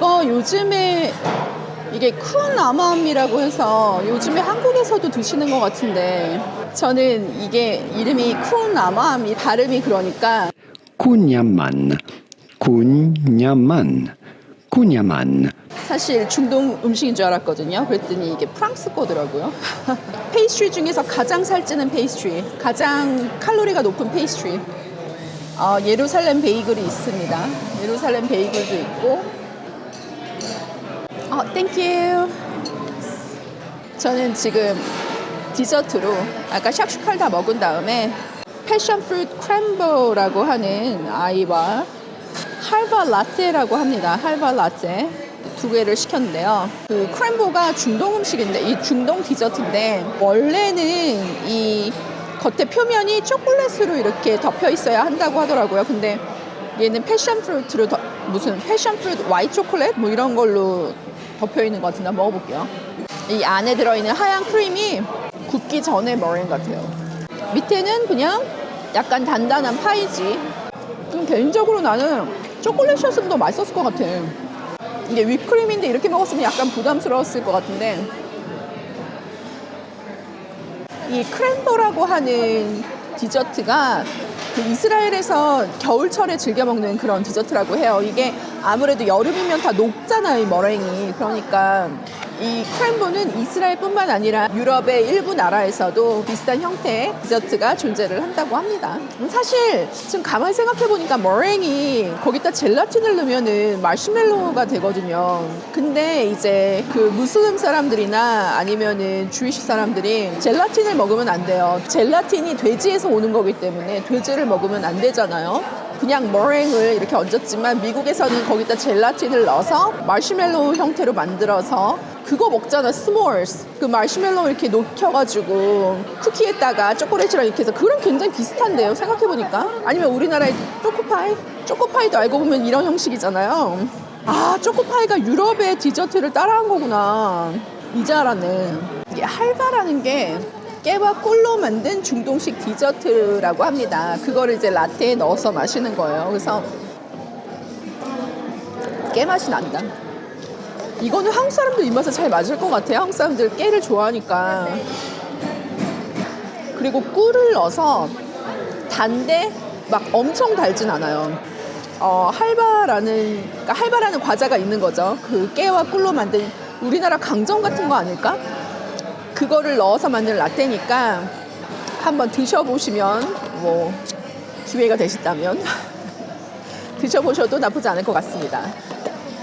이거 요즘에 이게 쿤 아맘이라고 해서 요즘에 한국에서도 드시는 것 같은데 저는 이게 이름이 쿤 아맘이 발음이 그러니까 군야만, 군야만, 군야만. 사실 중동 음식인 줄 알았거든요. 그랬더니 이게 프랑스 거더라고요. 페이스트리 중에서 가장 살찌는 페이스트리, 가장 칼로리가 높은 페이스트리. 어, 예루살렘 베이글이 있습니다. 예루살렘 베이글도 있고. 어, 땡큐. 저는 지금 디저트로 아까 샥슈칼 다 먹은 다음에 패션 프루트 크램보라고 하는 아이와 할바 라떼라고 합니다. 할바 라떼 두 개를 시켰는데요. 그 크램보가 중동 음식인데 이 중동 디저트인데 원래는 이 겉에 표면이 초콜릿으로 이렇게 덮여 있어야 한다고 하더라고요. 근데 얘는 패션 프루트로 더- 무슨 패션 프루트 와이트 초콜릿 뭐 이런 걸로 덮여 있는 것 같은데 한번 먹어볼게요. 이 안에 들어있는 하얀 크림이 굽기 전에 머랭 같아요. 밑에는 그냥 약간 단단한 파이지. 좀 개인적으로 나는 초콜릿이었으면 더 맛있었을 것 같아. 이게 휘크림인데 이렇게 먹었으면 약간 부담스러웠을 것 같은데 이 크랜버라고 하는 디저트가 그 이스라엘에서 겨울철에 즐겨 먹는 그런 디저트라고 해요. 이게 아무래도 여름이면 다 녹잖아요, 이 머랭이. 그러니까 이 크랜버는 이스라엘뿐만 아니라 유럽의 일부 나라에서도 비슷한 형태의 디저트가 존재를 한다고 합니다. 음, 사실 지금 가만히 생각해 보니까 머랭이 거기다 젤라틴을 넣으면은 마시멜로가 되거든요. 근데 이제 그 무슬림 사람들이나 아니면은 주이시 사람들이 젤라틴을 먹으면 안 돼요. 젤라틴이 돼지에서 오는 거기 때문에 돼지를 먹으면 안 되잖아요. 그냥 머랭을 이렇게 얹었지만 미국에서는 거기다 젤라틴을 넣어서 마시멜로 형태로 만들어서 그거 먹잖아 스몰스 그 마시멜로 이렇게 녹여가지고 쿠키에다가 초콜릿이랑 이렇게 해서 그런 굉장히 비슷한데요 생각해보니까. 아니면 우리나라의 초코파이? 초코파이도 알고 보면 이런 형식이잖아요. 아 초코파이가 유럽의 디저트를 따라한 거구나. 이제 알았네 이게 할바라는 게 깨와 꿀로 만든 중동식 디저트라고 합니다 그거를 이제 라떼에 넣어서 마시는 거예요 그래서 깨 맛이 난다 이거는 한국 사람들 입맛에 잘 맞을 것 같아요. 한국 사람들 깨를 좋아하니까. 그리고 꿀을 넣어서 단데 막 엄청 달진 않아요. 어, 할바라는 그러니까 할바라는 과자가 있는 거죠. 그 깨와 꿀로 만든 우리나라 강정 같은 거 아닐까? 그거를 넣어서 만든 라떼니까 한번 드셔보시면 뭐 기회가 되신다면 드셔보셔도 나쁘지 않을 것 같습니다.